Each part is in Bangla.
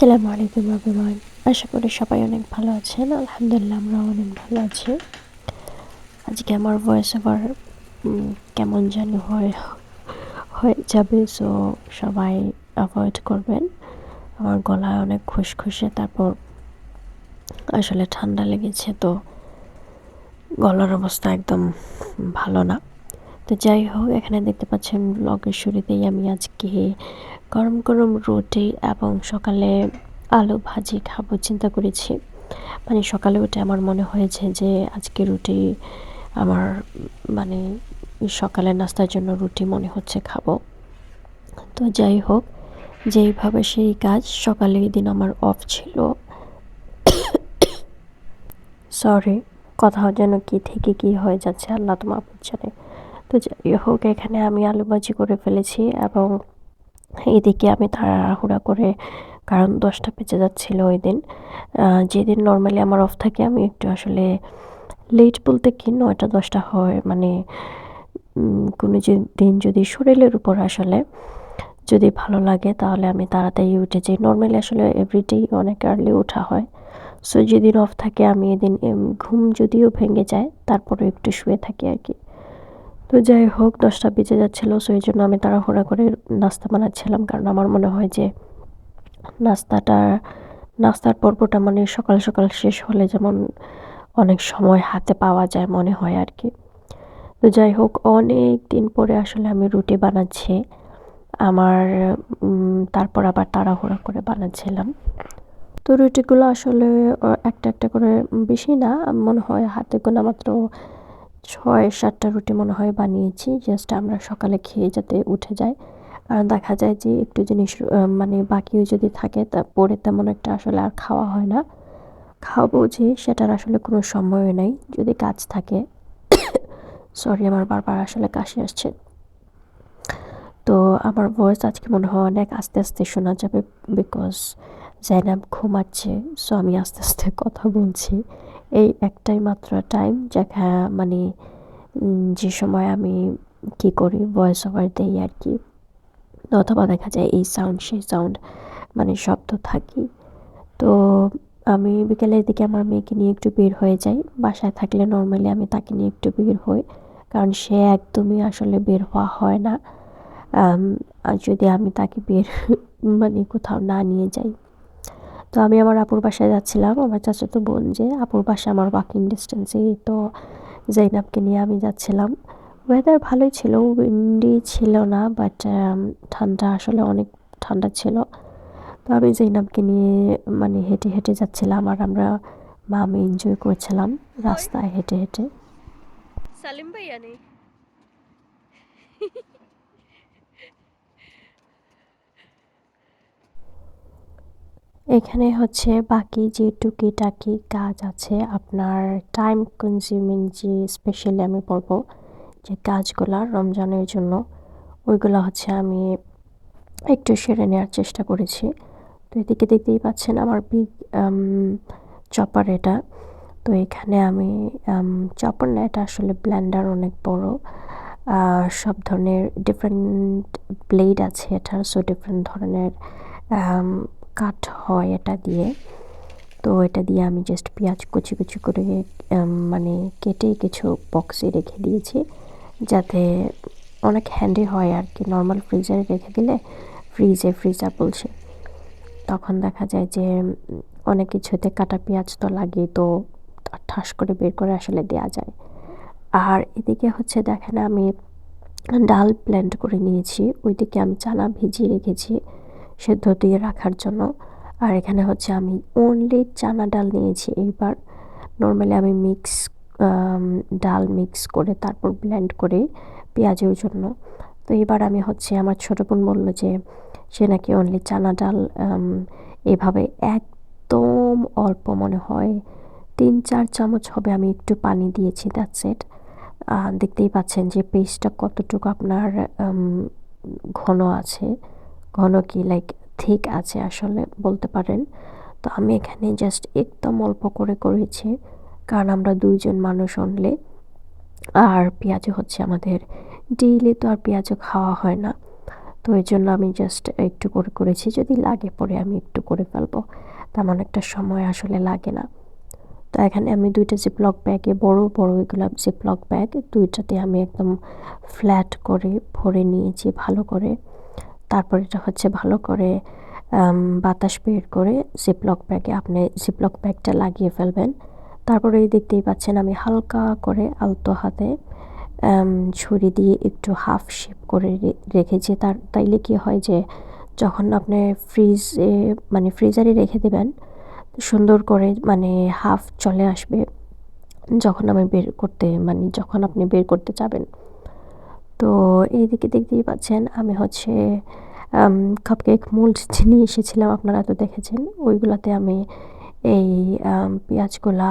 আসসালামু আলাইকুম এভরিওয়ান আশা করি সবাই অনেক ভালো আছেন। আলহামদুলিল্লাহ আমরা অনেক ভালো আছি। আজকে আমার ভয়েস ওভার কেমন জানি হয়ে হয়ে যাবে সো সবাই অ্যাভয়েড করবেন। আমার গলায় অনেক খুশখুশে, তারপর আসলে ঠান্ডা লেগেছে, তো গলার অবস্থা একদম ভালো না। তো যাই হোক, এখানে দেখতে পাচ্ছেন ব্লগের শুরুতেই আমি আজকে গরম গরম রুটি এবং সকালে আলু ভাজি খাব চিন্তা করেছি। মানে সকালে উঠে আমার মনে হয়েছে যে আজকে রুটি আমার মানে সকালে নাস্তার জন্য রুটি মনে হচ্ছে খাব। তো যাই হোক, যেইভাবে সেই কাজ সকালে দিন আমার অফ ছিল। সরি কথা যেন কি থেকে কি হয়ে যাচ্ছে, আল্লাহ তোমার জানে। তো যাই হোক, এখানে আমি আলু ভাজি করে ফেলেছি এবং এদিকে আমি তাড়াহুড়া করে, কারণ দশটা বেজে যাচ্ছিল ওই দিন। যেদিন নর্মালি আমার অফ থাকে, আমি একটু আসলে লেট বলতে কি, নয়টা দশটা হয় মানে কোনো যে দিন যদি শরীরের উপর আসলে যদি ভালো লাগে, তাহলে আমি তাড়াতাড়ি উঠে যাই। নর্মালি আসলে এভরিডেই অনেক আর্লি ওঠা হয়। সো যেদিন অফ থাকে, আমি এদিন ঘুম যদিও ভেঙে যায় তারপরে একটু শুয়ে থাকি আর কি। তো যাই হোক, দশটা বেজে যাচ্ছিল সো এই জন্য আমি তাড়াহুড়া করে নাস্তা বানাচ্ছিলাম, কারণ আমার মনে হয় যে নাস্তাটা, নাস্তার পর্বটা মানে সকাল সকাল শেষ হলে যেমন অনেক সময় হাতে পাওয়া যায় মনে হয় আর কি। তো যাই হোক, অনেক দিন পরে আসলে আমি রুটি বানাচ্ছি, আমার তারপর আবার তাড়াহুড়া করে বানাচ্ছিলাম। তো রুটিগুলো আসলে একটা একটা করে বেশি না, মনে হয় হাতে গোনা মাত্র ছয় সাতটা রুটি মনে হয় বানিয়েছি জাস্ট আমরা সকালে খেয়ে যাতে উঠে যায় কারণ দেখা যায় যে একটু জিনিস মানে বাকিও যদি থাকে, তা পরে তেমন একটা আসলে আর খাওয়া হয় না। খাওয়াবো যে, সেটার আসলে কোনো সময় নেই, যদি কাজ থাকে। সরি আমার বারবার আসলে কাশি আসছে। তো আমার ভয়েস আজকে মনে হয় অনেক আস্তে আস্তে শোনা যাবে বিকজ জাইনাব ঘুমাচ্ছে সো আমি আস্তে আস্তে কথা বলছি। এই একটাই মাত্র টাইম যেখানে মানে যে সময় আমি কি করি ভয়েস ওভার দেই আর কি। অথবা দেখা যায় এই সাউন্ড সেই সাউন্ড মানে শব্দ থাকি। তো আমি বিকেলের দিকে আমার মেয়েকে নিয়ে একটু বের হয়ে যাই। বাসায় থাকলে নর্মালি আমি তাকে নিয়ে একটু বের হই, কারণ সে একদমই আসলে বের হওয়া হয় না। আর যদি আমি তাকে বের মানে কোথাও না নিয়ে যাই। তো আমি আমার আপুর বাসায় যাচ্ছিলাম। আমার চাচাতো বোন যে, আপুর বাসা আমার ওয়াকিং ডিস্টেন্সেই তো জাইনাবকে নিয়ে আমি যাচ্ছিলাম। ওয়েদার ভালোই ছিল উইন্ডি ছিল না বাট ঠান্ডা আসলে অনেক ঠান্ডা ছিল। তো আমি জাইনাবকে নিয়ে মানে হেঁটে হেঁটে যাচ্ছিলাম আর আমরা মা, আমি এনজয় করছিলাম রাস্তায় হেঁটে হেঁটে। সালিম ভাইয়া নেই। এখানে হচ্ছে বাকি যে টুকিটাকি কাজ আছে, আপনার টাইম কনজিউমিং যে স্পেশালি আমি বলব যে কাজগুলো রমজানের জন্য, ওইগুলো হচ্ছে আমি একটু সেরে নেওয়ার চেষ্টা করেছি। তো এদিকে দেখতেই পাচ্ছেন আমার বিগ চপার এটা। তো এখানে আমি চপার না এটা আসলে ব্ল্যান্ডার অনেক বড় সব ধরনের ডিফারেন্ট ব্লেড আছে এটার সো ডিফারেন্ট ধরনের কাট হয় এটা দিয়ে। তো এটা দিয়ে আমি জাস্ট পেঁয়াজ কুচি কুচি করে মানে কেটে কিছু বক্সে রেখে দিয়েছি। যাতে অনেক হ্যান্ডি হয় আর কি নর্মাল ফ্রিজারে রেখে দিলে ফ্রিজে ফ্রিজার বলছে তখন দেখা যায় যে অনেক কিছুতে কাটা পেঁয়াজ তো লাগে তো ঠাস করে বের করে আসলে দেয়া যায়। আর এদিকে হচ্ছে দেখেন আমি ডাল ব্লেন্ড করে নিয়েছি, ওইদিকে আমি চানা ভিজিয়ে রেখেছি। সেদ্ধ দিয়ে রাখার জন্য। আর এখানে হচ্ছে আমি অনলি চানা ডাল নিয়েছি। এইবার নর্মালি আমি মিক্স ডাল মিক্স করে তারপর ব্লেন্ড করে পেঁয়াজের জন্য। তো এবার আমি হচ্ছে আমার ছোটো বোন বলল যে, সে নাকি অনলি চানা ডাল এভাবে একদম অল্প মনে হয়, তিন চার চামচ হবে, আমি একটু পানি দিয়েছি দ্যাটস সেট দেখতেই পাচ্ছেন যে পেস্টটা কতটুকু আপনার ঘন আছে। ঘন কি লাইক থিক আছে আসলে বলতে পারেন। তো আমি এখানে জাস্ট একদম অল্প করে করেছি, কারণ আমরা দুইজন মানুষ অনলে আর পেঁয়াজও হচ্ছে আমাদের ডেইলি তো আর পেঁয়াজও খাওয়া হয় না। তো এই জন্য আমি জাস্ট একটু করে করেছি, যদি লাগে পরে আমি একটু করে ফেলব। তেমন একটা সময় আসলে লাগে না। তো এখানে আমি দুইটা জিপলক ব্যাগে বড় বড় এগুলো জিপলক ব্যাগ দুইটাতে আমি একদম ফ্ল্যাট করে ভরে নিয়েছি ভালো করে। তারপর এটা হচ্ছে ভালো করে বাতাস বের করে জিপলক ব্যাগে আপনি জিপলক ব্যাগটা লাগিয়ে ফেলবেন। তারপরে এই দেখতেই পাচ্ছেন আমি হালকা করে আলতো হাতে ছুরি দিয়ে একটু হাফ শেপ করে রেখেছি। তার, তাইলে কি হয় যে, যখন আপনি ফ্রিজে মানে ফ্রিজারে রেখে দেবেন, সুন্দর করে মানে হাফ চলে আসবে, যখন আমি বের করতে মানে যখন আপনি বের করতে যাবেন। তো এইদিকে দেখতেই পাচ্ছেন, আমি হচ্ছে কাপকেক মোল্ড নিয়ে এসেছিলাম আপনারা তো দেখেছেন। ওইগুলাতে আমি এই পেঁয়াজগুলা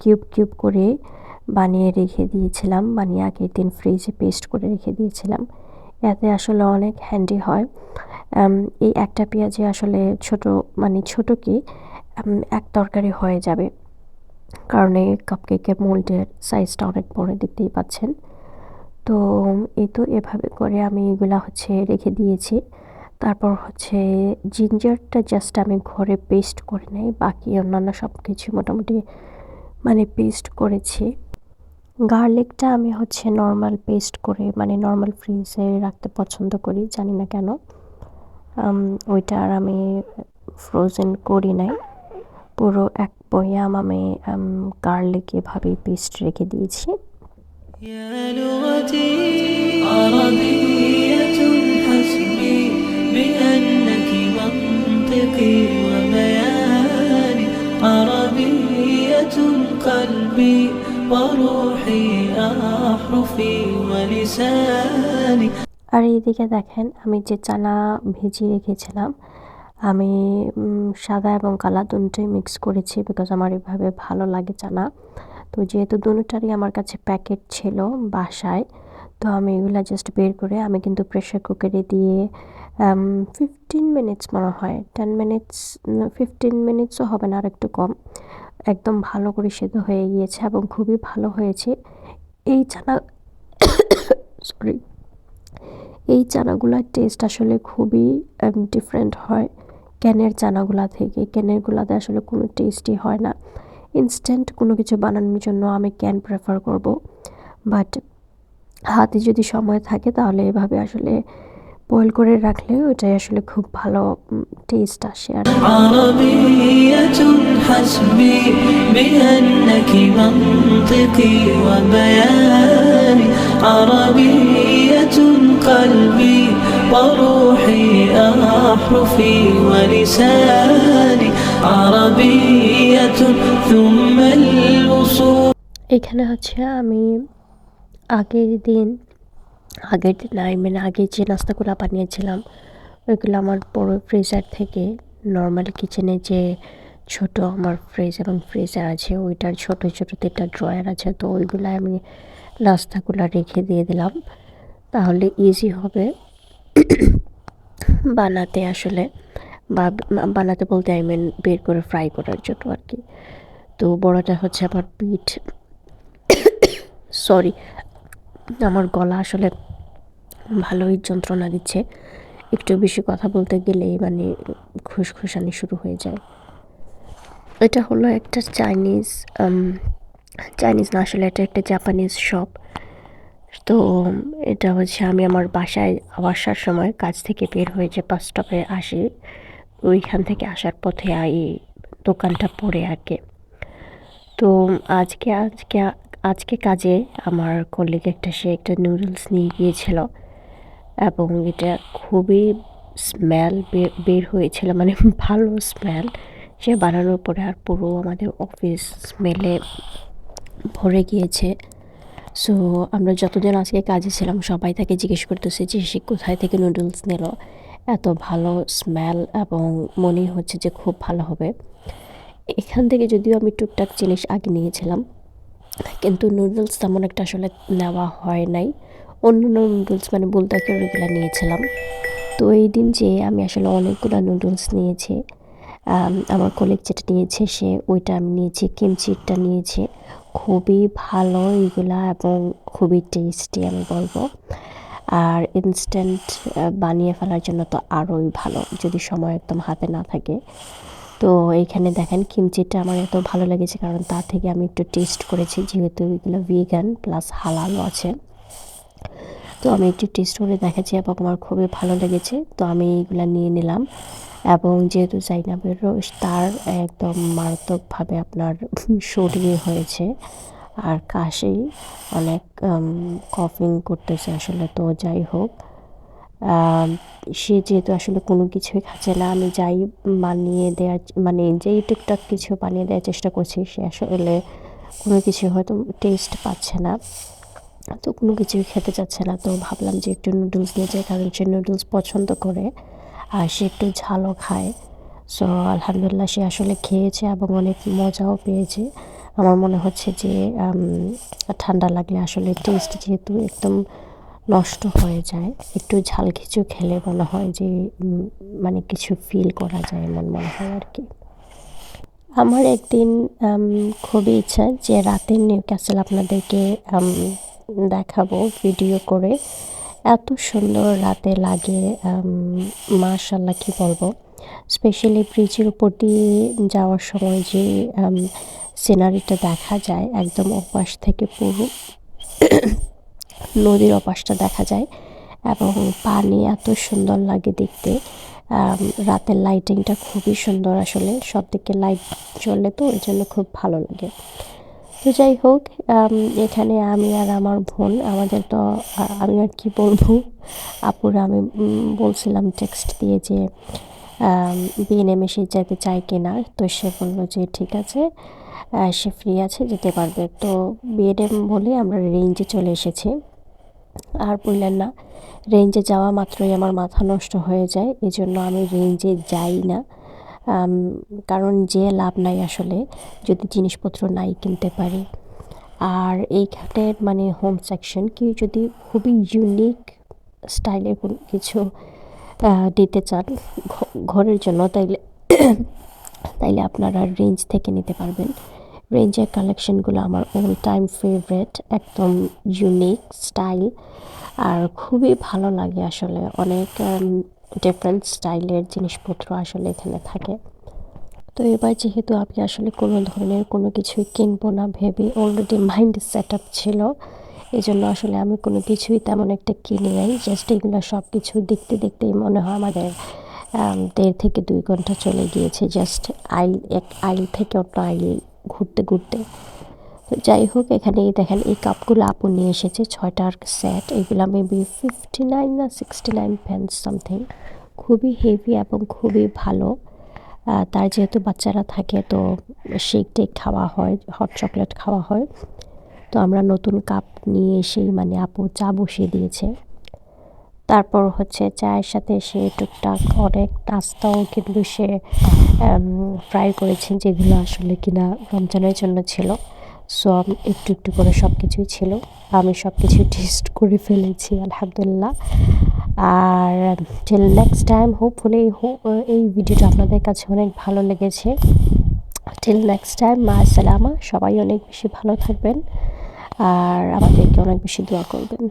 কিউব কিউব করে বানিয়ে রেখে দিয়েছিলাম, বানিয়ে আগের দিন ফ্রিজে পেস্ট করে রেখে দিয়েছিলাম। এতে আসলে অনেক হ্যান্ডি হয়। এই একটা পেঁয়াজে আসলে ছোট মানে ছোট কি এক তরকারি হয়ে যাবে। কারণ এই কাপকেকের মোল্ডের সাইজটা অনেক বড়, দেখতেই পাচ্ছেন। তো এই তো এভাবে করে আমি এগুলা হচ্ছে রেখে দিয়েছি। তারপর হচ্ছে জিঞ্জারটা জাস্ট আমি ঘরে পেস্ট করে নেই, বাকি অন্যান্য সব কিছু মোটামুটি মানে পেস্ট করেছি। গার্লিকটা আমি হচ্ছে নর্মাল পেস্ট করে মানে নর্মাল ফ্রিজে রাখতে পছন্দ করি, জানি না কেন। ওইটা আর আমি ফ্রোজেন করি নাই। পুরো এক বয়াম আমি গার্লিক এভাবেই পেস্ট রেখে দিয়েছি। يا لغتي عربية حسبي بأنك منطقي وبياني عربية قلبي وروحي أحرفي ولساني আর এইদিকে দেখেন আমি যে চানা ভিজিয়ে রেখেছিলাম আমি উম, সাদা এবং কালা দুটোই মিক্স করেছি বিকজ আমার এভাবে ভালো লাগে চানা তো যেহেতু দুটারই আমার কাছে প্যাকেট ছিল বাসায়, তো আমি এগুলা জাস্ট বের করে আমি কিন্তু প্রেশার কুকারে দিয়ে ফিফটিন মিনিটস মনে হয় টেন মিনিটস ফিফটিন মিনিটসও হবে না আর একটু কম, একদম ভালো করে সেদ্ধ হয়ে গিয়েছে এবং খুবই ভালো হয়েছে। এই চানা সরি এই চানাগুলার টেস্ট আসলে খুবই ডিফারেন্ট হয়। ক্যানের চানাগুলা থেকে ক্যানেরগুলাতে আসলে কোনো টেস্টই হয় না। ইনস্ট্যান্ট কোনো কিছু বানানোর জন্য আমি ক্যান প্রেফার করব বাট হাতে যদি সময় থাকে তাহলে এভাবে আসলে বয়েল করে রাখলে ওটাই আসলে খুব ভালো টেস্ট আসে আর عربية حسبي بأنك منطقي وبياني عربية قلبي وروحي أحرفي ولساني عربية ثم الوصول এখানে হচ্ছে আমি আগের দিন আগের দিন নাই মানে আগে যে নাস্তাগুলো বানিয়েছিলাম, ওইগুলো আমার বড় ফ্রিজার থেকে নর্মাল কিচেনে যে ছোট আমার ফ্রিজ এবং ফ্রিজার আছে, ওইটার ছোট ছোট তিনটা ড্রয়ার আছে, তো ওইগুলো আমি নাস্তাগুলো রেখে দিয়ে দিলাম। তাহলে ইজি হবে বানাতে আসলে। বা বানাতে বলতে আই মিন বের করে ফ্রাই করার জন্য আর কি তো বড়টা হচ্ছে আমার পিঠ। সরি আমার গলা আসলে ভালোই যন্ত্রণা দিচ্ছে। একটু বেশি কথা বলতে গেলেই মানে খুসখুসানি শুরু হয়ে যায়। এটা হলো একটা চাইনিজ চাইনিজ না, আসলে এটা একটা জাপানিজ শপ তো এটা হচ্ছে আমি আমার বাসায় আসার সময় কাজ থেকে বের হয়ে যে বাস স্টপে আসি। ওইখান থেকে আসার পথে এই দোকানটা পড়ে আর কি। তো আজকে আজকে আজকে কাজে আমার কলিগ একটা, সে একটা নুডলস নিয়ে গিয়েছিল এবং এটা খুবই স্মেল বের হয়েছিল মানে ভালো স্মেল সে বানানোর পরে আর পুরো আমাদের অফিস স্মেলে ভরে গিয়েছে। সো আমরা যতজন আজকে কাজে ছিলাম, সবাই তাকে জিজ্ঞেস করতেছে যে সে কোথায় থেকে নুডলস নিল। এত ভালো স্মেল এবং মনে হচ্ছে যে খুব ভালো হবে। এখান থেকে যদিও আমি টুকটাক জিনিস আগে নিয়েছিলাম, কিন্তু নুডলস তেমন একটা আসলে নেওয়া হয় নাই। অন্য নুডলস মানে বুলদাকের ওইগুলো নিয়েছিলাম। তো এই দিন যে আমি আসলে অনেকগুলো নুডলস নিয়েছি আমার কলিগ যেটা নিয়েছে সে, ওইটা আমি নিয়েছি কিমচিটা নিয়েছি। খুবই ভালো এইগুলা এবং খুবই টেস্টি আমি বলব। আর ইনস্ট্যান্ট বানিয়ে ফেলার জন্য তো আরোই ভালো, যদি সময় একদম হাতে না থাকে। তো এইখানে দেখেন কিমচিটা আমার এত ভালো লেগেছে, কারণ তার থেকে আমি একটু টেস্ট করেছি, যেহেতু এগুলো ভিগান প্লাস হালালও আছে। তো আমি একটু টেস্ট করে দেখাচ্ছি এবং আমার খুবই ভালো লেগেছে, তো আমি এগুলো নিয়ে নিলাম। এবং যেহেতু জাইনাবের রোজ তার একদম মারাত্মকভাবে আপনার সর্দি হয়েছে। আর কাশি, অনেক কফিং করতেছে আসলে তো যাই হোক। সে যেহেতু আসলে কোনো কিছুই খাচ্ছে না, আমি যাই বানিয়ে দেওয়ার মানে যেই টুকটাক কিছু বানিয়ে দেওয়ার চেষ্টা করছি, সে আসলে কোনো কিছু হয়তো টেস্ট পাচ্ছে না। তো কোনো কিছুই খেতে চাচ্ছে না, তো ভাবলাম যে একটু নুডলস নিয়ে যাই, কারণ সে নুডলস পছন্দ করে আর সে একটু ঝালও খায়। সো আলহামদুলিল্লাহ সে আসলে খেয়েছে এবং অনেক মজাও পেয়েছে। আমার মনে হচ্ছে যে ঠান্ডা লাগলে আসলে টেস্ট যেহেতু একদম নষ্ট হয়ে যায়, একটু ঝাল কিছু খেলে মনে হয় যে মানে কিছু ফিল করা যায় এমন মনে হয় আর কি। আমার একদিন খুবই ইচ্ছা যে রাতের নিউ ক্যাসেল আপনাদেরকে দেখাবো ভিডিও করে। এত সুন্দর রাতে লাগে মাশাল্লাহ কি বলব। স্পেশালি ব্রিজের উপর দিয়ে যাওয়ার সময় যে সিনারিটা দেখা যায়, একদম ওপাশ থেকে পুরো নদীর ওপাশটা দেখা যায় এবং পানি এত সুন্দর লাগে দেখতে। রাতের লাইটিংটা খুবই সুন্দর আসলে সব দিকে লাইট জ্বলে তো ওই জন্য খুব ভালো লাগে। তো যাই হোক এখানে আমি আর আমার বোন, আমাদের তো আমি আর কি বলব? আপুরা আমি বলছিলাম টেক্সট দিয়ে যে বিএনএম এসে যেতে চাই কিনা তো সে বলল যে ঠিক আছে। সে ফ্রি আছে, যেতে পারবে। তো বিএনএম বলে আমরা রেঞ্জে চলে এসেছি। আর বললেন না রেঞ্জে যাওয়া মাত্রই আমার মাথা নষ্ট হয়ে যায় এই জন্য আমি রেঞ্জে যাই না। কারণ যে লাভ নাই আসলে, যদি জিনিসপত্র নাই কিনতে পারি। আর এইখানের মানে হোম সেকশন কি যদি খুবই ইউনিক স্টাইলের কোনো কিছু দিতে চান ঘরের জন্য, তাইলে তাইলে আপনারা রেঞ্জ থেকে নিতে পারবেন। রেঞ্জের কালেকশনগুলো আমার অল টাইম ফেভারেট একদম ইউনিক স্টাইল আর খুবই ভালো লাগে আসলে। অনেক ডিফারেন্ট স্টাইলের জিনিসপত্র আসলে এখানে থাকে। তো এবার যেহেতু আমি আসলে কোনো ধরনের কোনো কিছুই কিনবো না ভেবে অলরেডি মাইন্ড সেট আপ ছিল এই জন্য আসলে আমি কোনো কিছুই তেমন একটা কিনি নাই। জাস্ট এগুলো সব কিছু দেখতে দেখতেই মনে হয় আমাদের দেড় থেকে দুই ঘণ্টা চলে গিয়েছে। জাস্ট আইল, এক আইল থেকে অন্য আইল ঘুরতে ঘুরতে। তো যাই হোক এখানে দেখেন, এই কাপগুলো আপু নিয়ে এসেছে ছয়টার সেট। এগুলো মেবি ফিফটি নাইন না সিক্সটি নাইন পেন্স সামথিং খুবই হেভি এবং খুবই ভালো। তার যেহেতু বাচ্চারা থাকে, তো শেক টেক খাওয়া হয় হট চকলেট খাওয়া হয়। তো আমরা নতুন কাপ নিয়ে এসেই মানে আপু চা বসিয়ে দিয়েছে। তারপর হচ্ছে চায়ের সাথে সে টুকটাক অনেক নাস্তাও কিন্তু সে ফ্রাই করেছে যেগুলো আসলে কিনা রমজানের জন্য ছিল। সো একটু একটু করে সব কিছুই ছিল। আমি সব কিছু টেস্ট করে ফেলেছি, আলহামদুলিল্লাহ। আর টিল নেক্সট টাইম হোপফুলি এই ভিডিওটা আপনাদের কাছে অনেক ভালো লেগেছে। টিল নেক্সট টাইম মা সালামা সবাই অনেক বেশি ভালো থাকবেন। আর আমাদেরকে অনেক বেশি দোয়া করবেন।